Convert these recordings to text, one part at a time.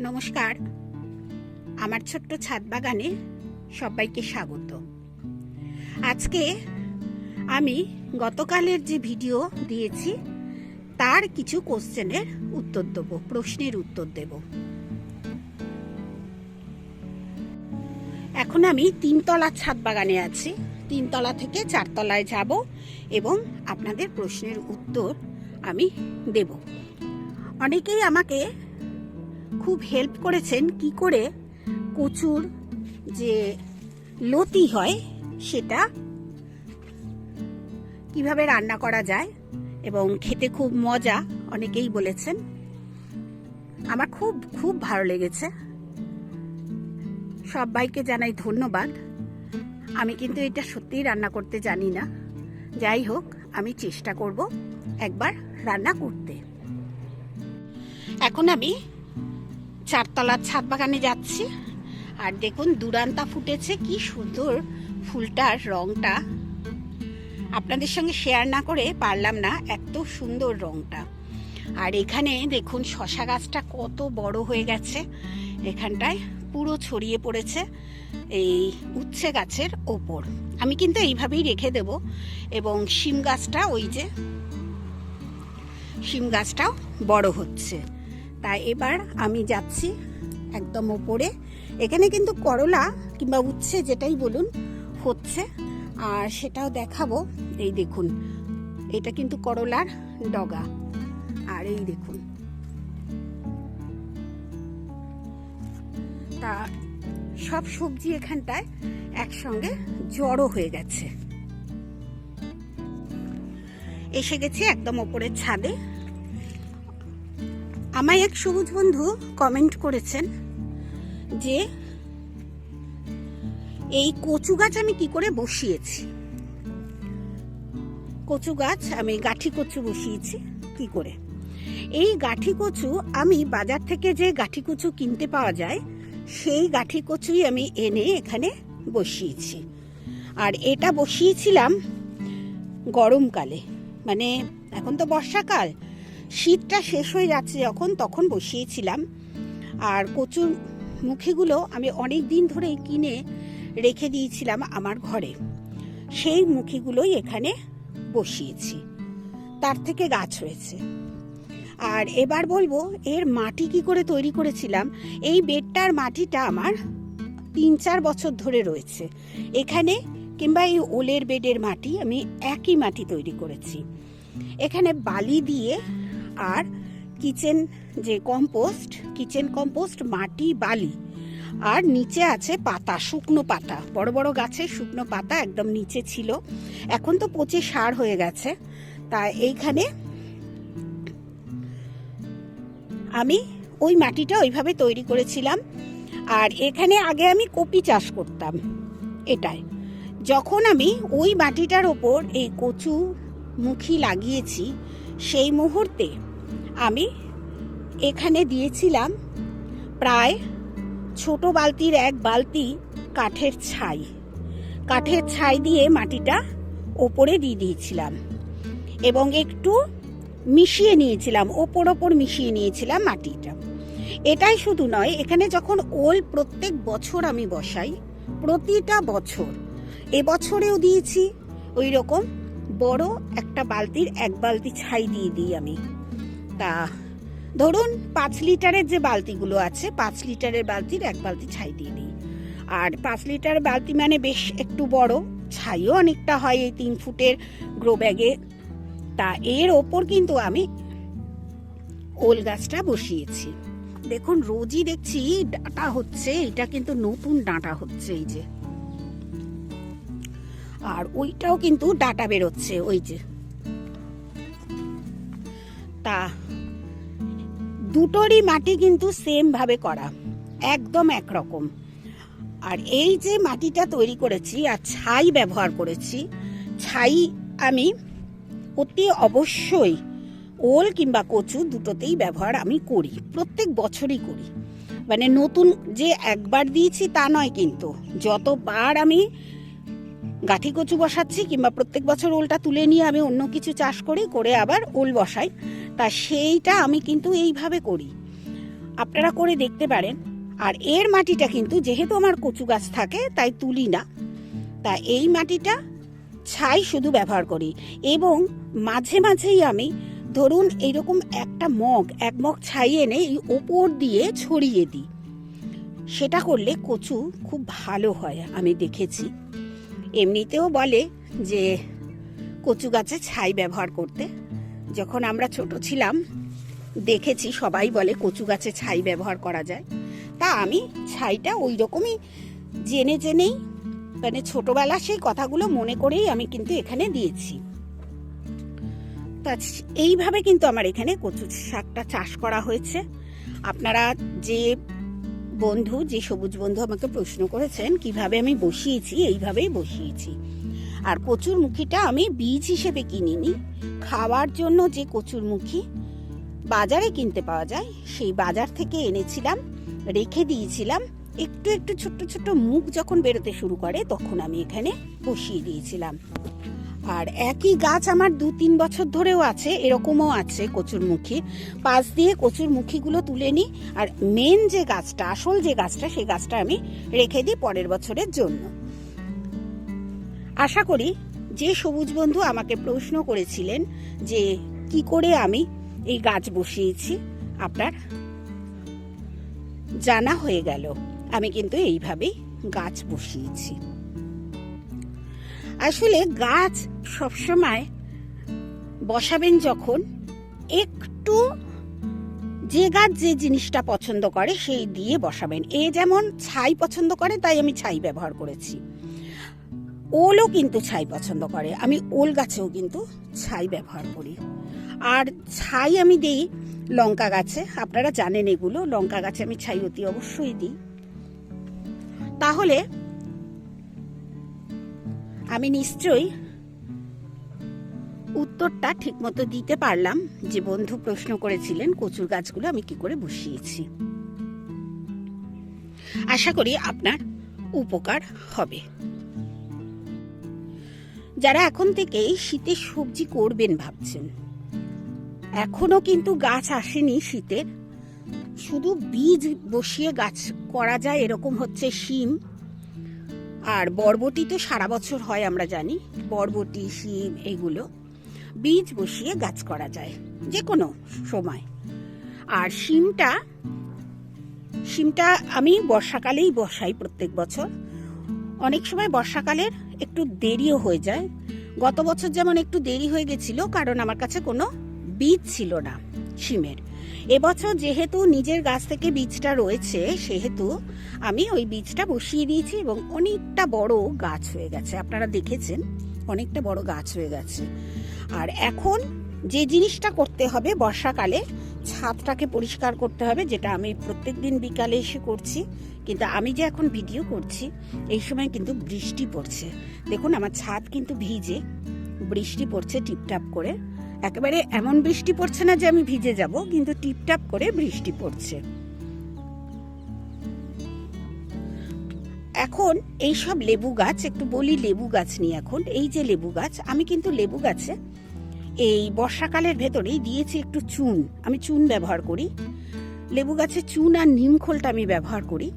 নমস্কার। আমার ছোট্ট ছাদ বাগানে সবাইকে স্বাগত। আজকে আমি গতকালের যে ভিডিও দিয়েছি, তার কিছু কোশ্চেনের উত্তর দেব, প্রশ্নের উত্তর দেব। এখন আমি তিনতলার ছাদ বাগানে আছি। তিনতলা থেকে চারতলায় যাব এবং আপনাদের প্রশ্নের উত্তর আমি দেব। অনেকেই আমাকে খুব হেল্প করেছেন কি করে কচুর যে লতি হয় সেটা কীভাবে রান্না করা যায় এবং খেতে খুব মজা অনেকেই বলেছেন। আমার খুব খুব ভালো লেগেছে। সবাইকে জানাই ধন্যবাদ। আমি কিন্তু এটা সত্যিই রান্না করতে জানি না। যাই হোক, আমি চেষ্টা করব একবার রান্না করতে। এখন আমি চারতলার ছাদ বাগানে যাচ্ছি। আর দেখুন, দুরান্তা ফুটেছে, কি সুন্দর ফুলটার রংটা। আপনাদের সঙ্গে শেয়ার না করে পারলাম না, এত সুন্দর রংটা। আর এখানে দেখুন, শশা গাছটা কত বড় হয়ে গেছে। এখানটায় পুরো ছড়িয়ে পড়েছে এই উচ্ছে গাছের ওপর। আমি কিন্তু এইভাবেই রেখে দেব। এবং শিম গাছটা, ওই যে শিম গাছটাও বড় হচ্ছে। তাই এবার আমি যাচ্ছি একদম ওপরে। এখানে কিন্তু করলা কিংবা উচ্ছে যেটাই বলুন হচ্ছে। আর সেটাও দেখাবো। এই দেখুন, এটা কিন্তু করলার ডগা। আর এই দেখুন। তা সব সবজি এখানটায় একসঙ্গে জড়ো হয়ে গেছে। এসে গেছি একদম ওপরের ছাদে। আমায় এক সবুজ বন্ধু কমেন্ট করেছেন যে, এই কচু গাছ আমি কি করে বসিয়েছি? কচু গাছ, আমি গাঠি কচু বসিয়েছি, কি করে? এই গাঠি কচু আমি বাজার থেকে যে গাঠি কচু কিনতে পাওয়া যায়, সেই গাঠি কচুই আমি এনে এখানে বসিয়েছি। আর এটা বসিয়েছিলাম গরমকালে মানে এখন তো বর্ষাকাল শীতটা শেষ হয়ে যাচ্ছে যখন, তখন বসিয়েছিলাম। আর কচুর মুখিগুলো আমি অনেক দিন ধরেই কিনে রেখে দিয়েছিলাম আমার ঘরে। সেই মুখিগুলোই এখানে বসিয়েছি। তার থেকে গাছ হয়েছে। আর এবার বলব, এর মাটি কি করে তৈরি করেছিলাম, এই বেডটার মাটিটা আমার তিন চার বছর ধরে রয়েছে। এখানে কিংবা এই ওলের বেডের মাটি আমি একই মাটি তৈরি করেছি। এখানে বালি দিয়ে আর কিচেন যে কম্পোস্ট, কিচেন কম্পোস্ট মাটি, বালি। আর নিচে আছে পাতা, শুকনো পাতা। বড় বড় গাছের শুকনো পাতা একদম নিচে ছিল। এখন তো পচে সার হয়ে গেছে। তা এইখানে আমি ওই মাটিটা ওইভাবে তৈরি করেছিলাম। আর এখানে আগে আমি কপি চাষ করতাম এটাই। যখন আমি ওই মাটিটার ওপর এই কচু মুখী লাগিয়েছি, সেই মুহূর্তে আমি এখানে দিয়েছিলাম প্রায় ছোট বালতির এক বালতি কাঠের ছাই। কাঠের ছাই দিয়ে মাটিটা ওপরে দিয়ে দিয়েছিলাম এবং একটু মিশিয়ে নিয়েছিলাম, ওপর ওপর মিশিয়ে নিয়েছিলাম মাটিটা। এটাই শুধু নয়, এখানে যখন ওল প্রত্যেক বছর আমি বসাই, প্রতিটা বছর, এবছরেও দিয়েছি। ওই রকম বড় একটা বালতির এক বালতি ছাই দিয়ে দিই আমি। তা, ধরুন পাঁচ লিটারের যে বালতিগুলো আছে, পাঁচ লিটারের বালতির এক বালতি ছাই দিয়ে দিই। আর পাঁচ লিটার বালতি মানে বেশ একটু বড়, ছাইও অনেকটা হয় এই তিন ফুটের গ্রো ব্যাগে। তা এর ওপর কিন্তু আমি ওল গাছটা বসিয়েছি। দেখুন, রোজই দেখছি ডাটা হচ্ছে, এটা কিন্তু নতুন ডাঁটা হচ্ছে এই যে। আর ওইটাও কিন্তু ডাটা বেরোচ্ছে, ওই যে। তা। দুটোরই মাটি কিন্তু সেম ভাবে করা, একদম একরকম। আর এই যে মাটিটা তৈরি করেছি আর ছাই ব্যবহার করেছি, ছাই আমি অতি অবশ্যই ওল কিংবা কচু দুটোতেই ব্যবহার আমি করি, প্রত্যেক বছরই করি। মানে নতুন যে একবার দিয়েছি তা নয় কিন্তু, যতবার আমি গাঠি কচু বসাচ্ছি কিংবা প্রত্যেক বছর ওলটা তুলে নিয়ে আমি অন্য কিছু চাষ করি, করে আবার ওল বসাই তা সেইটা আমি কিন্তু এইভাবে করি। আপনারা করে দেখতে পারেন। আর এর মাটিটা কিন্তু যেহেতু আমার কচু গাছ থাকে, তাই তুলি না। তা এই মাটিটা ছাই শুধু ব্যবহার করি। এবং মাঝে মাঝেই আমি ধরুন এইরকম একটা মগ, এক মগ ছাই এনে এই ওপর দিয়ে ছড়িয়ে দিই। সেটা করলে কচু খুব ভালো হয়, আমি দেখেছি। এমনিতেও বলে যে কচু গাছে ছাই ব্যবহার করতে। যখন আমরা ছোট ছিলাম, দেখেছি সবাই বলে কচু গাছে ছাই ব্যবহার করা যায়। তা আমি ছাইটা ওই রকমই জেনে জেনেই মানে ছোটবেলা সেই কথাগুলো মনে করেই আমি কিন্তু এখানে দিয়েছি। তা এইভাবে কিন্তু আমার এখানে কচু শাকটা চাষ করা হয়েছে। আপনারা যে বন্ধু, যে সবুজ বন্ধু আমাকে প্রশ্ন করেছেন, কীভাবে আমি বসিয়েছি, এইভাবেই বসিয়েছি। আর কচুর মুখিটা আমি বীজ হিসেবে কিনিনি। খাওয়ার জন্য যে কচুর মুখী বাজারে কিনতে পাওয়া যায়, সেই বাজার থেকে এনেছিলাম, রেখে দিয়েছিলাম। একটু একটু ছোট্ট ছোট্ট মুখ যখন বেরোতে শুরু করে, তখন আমি এখানে বসিয়ে দিয়েছিলাম। আর একই গাছ আমার দু তিন বছর ধরেও আছে, এরকমও আছে কচুরমুখী। পাশ দিয়ে কচুরমুখীগুলো তুলে নিই, আর মেন যে গাছটা, আসল যে গাছটা, সেই গাছটা আমি রেখে দিই পরের বছরের জন্য। আশা করি যে সবুজ বন্ধু আমাকে প্রশ্ন করেছিলেন যে কি করে আমি এই গাছ বসিয়েছি, আপনার জানা হয়ে গেল, আমি কিন্তু এইভাবেই গাছ বসিয়েছি। আসলে গাছ সবসময় বসাবেন যখন একটু যে গাছ যে জিনিসটা পছন্দ করে সেই দিয়ে বসাবেন। এ যেমন ছাই পছন্দ করে, তাই আমি ছাই ব্যবহার করেছি। ওলও কিন্তু ছাই পছন্দ করে। আমি ওল গাছেও কিন্তু ছাই ব্যবহার করি। আর ছাই আমি দিই লঙ্কা গাছে। আপনারা জানেন এগুলো। লঙ্কা গাছে আমি ছাই অতি অবশ্যই দিই। তাহলে আমি নিশ্চয়ই উত্তরটা ঠিকমতো দিতে পারলাম। যে বন্ধু প্রশ্ন করেছিলেন, কচুর গাছগুলো আমি কি করে বসিয়েছি। আশা করি আপনার উপকার হবে। যারা এখন থেকেই শীতের সবজি করবেন ভাবছেন। এখনও কিন্তু গাছ আসেনি শীতের শুধু বীজ বসিয়ে গাছ করা যায় এরকম হচ্ছে শিম। আর বরবটি তো সারা বছর হয় আমরা জানি, বরবটি, শিম এগুলো। বীজ বসিয়ে গাছ করা যায় যে কোনো সময়। আর শিমটা শিমটা আমি বর্ষাকালেই বসাই প্রত্যেক বছর। অনেক সময় বর্ষাকালের একটু দেরিও হয়ে যায়। গত বছর যেমন একটু দেরি হয়ে গেছিল, কারণ আমার কাছে কোনো বীজ ছিল না শিমের। এবছর যেহেতু নিজের গাছ থেকে বীজটা রয়েছে, সেহেতু আমি ওই বীজটা বসিয়ে দিয়েছি এবং অনেকটা বড় গাছ হয়ে গেছে। আপনারা দেখেছেন, অনেকটা বড় গাছ হয়ে গেছে। আর এখন যে জিনিসটা করতে হবে বর্ষাকালে, ছাদটাকে পরিষ্কার করতে হবে, যেটা আমি প্রত্যেক দিন বিকালে এসে করছি। কিন্তু আমি যে এখন ভিডিও করছি, এই সময় কিন্তু বৃষ্টি পড়ছে। দেখুন, আমার ছাদ কিন্তু ভিজে, বৃষ্টি পড়ছে টিপটাপ করে। একেবারে এমন বৃষ্টি পড়ছে না যে আমি ভিজে যাব, কিন্তু টিপটাপ করে বৃষ্টি পড়ছে। এখন এই সব লেবু গাছ, একটু বলি লেবু গাছ নিয়ে এখন। এই যে লেবু গাছ, আমি কিন্তু লেবু গাছে এই বর্ষাকালের ভেতরেই দিয়েছি একটু চুন। আমি চুন ব্যবহার করি। লেবু গাছে চুন আর নিমখোলটা আমি ব্যবহার করি।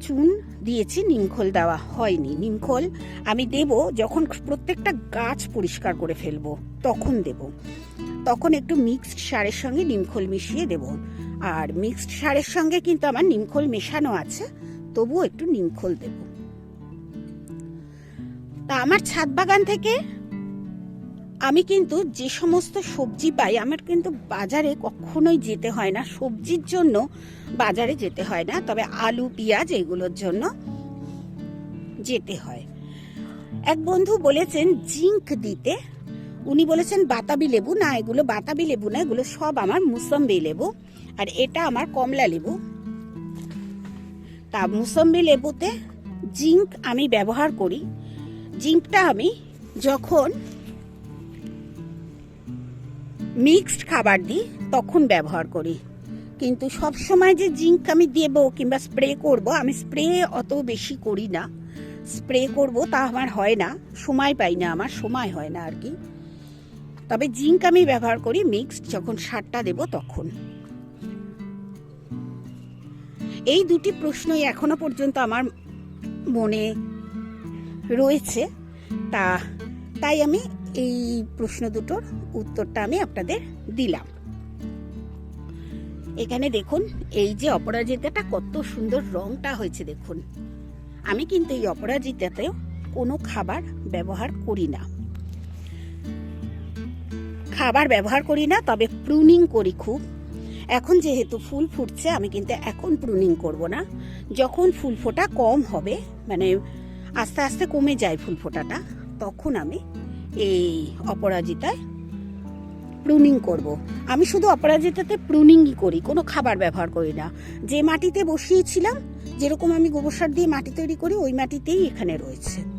চুন দিয়েছি, নিমখোল দেওয়া হয়নি। নিমখোল আমি দেব যখন প্রত্যেকটা গাছ পরিষ্কার করে ফেলব, তখন দেব। তখন একটু মিক্সড সারের সঙ্গে নিমখোল মিশিয়ে দেব। আর মিক্সড সারের সঙ্গে কিন্তু আমার নিমখোল মেশানো আছে, তবুও একটু নিমখোল দেব। তা আমার ছাদ বাগান থেকে আমি কিন্তু যে সমস্ত সবজি পাই, আমার কিন্তু বাজারে কখনোই যেতে হয় না। সবজির জন্য বাজারে যেতে হয় না, তবে আলু, পেঁয়াজ এগুলোর জন্য যেতে হয়। এক বন্ধু বলেছেন, জিঙ্ক দিতে। উনি বলেছেন, বাতাবি লেবু না, এগুলো বাতাবি লেবু না, এগুলো সব আমার মুসম্বি লেবু, আর এটা আমার কমলা লেবু। তা মুসম্বি লেবুতে জিঙ্ক আমি ব্যবহার করি। জিঙ্কটা আমি যখন মিক্সড খাবার দিই, তখন ব্যবহার করি। কিন্তু সব সময় যে জিঙ্ক আমি দেবো কিংবা স্প্রে করব, আমি স্প্রে অত বেশি করি না। স্প্রে করব তা আমার হয় না, সময় পাই না আমার, সময় হয় না আর কি। তবে জিঙ্ক আমি ব্যবহার করি, মিক্সড যখন সারটা দেব তখন। এই দুটি প্রশ্নই এখনও পর্যন্ত আমার মনে রয়েছে। তা, তাই আমি এই প্রশ্ন দুটোর উত্তরটা আমি আপনাদের দিলাম। এখানে দেখুন, এই যে অপরাজিতাটা কত সুন্দর রংটা হয়েছে দেখুন। আমি কিন্তু এই অপরাজিতাতেও কোনো খাবার ব্যবহার করি না। খাবার ব্যবহার করি না, তবে প্রুনিং করি খুব। এখন যেহেতু ফুল ফুটছে, আমি কিন্তু এখন প্রুনিং করব না। যখন ফুল ফোটা কম হবে মানে আস্তে আস্তে কমে যায় ফুল ফোটাটা, তখন আমি এই অপরাজিতায় প্রুনিং করব। আমি শুধু অপরাজিতাতে প্রুনিংই করি, কোনো খাবার ব্যবহার করি না যে মাটিতে বসিয়েছিলাম, যেরকম আমি গোবর সার দিয়ে মাটি তৈরি করি, ওই মাটিতেই এখানে রয়েছে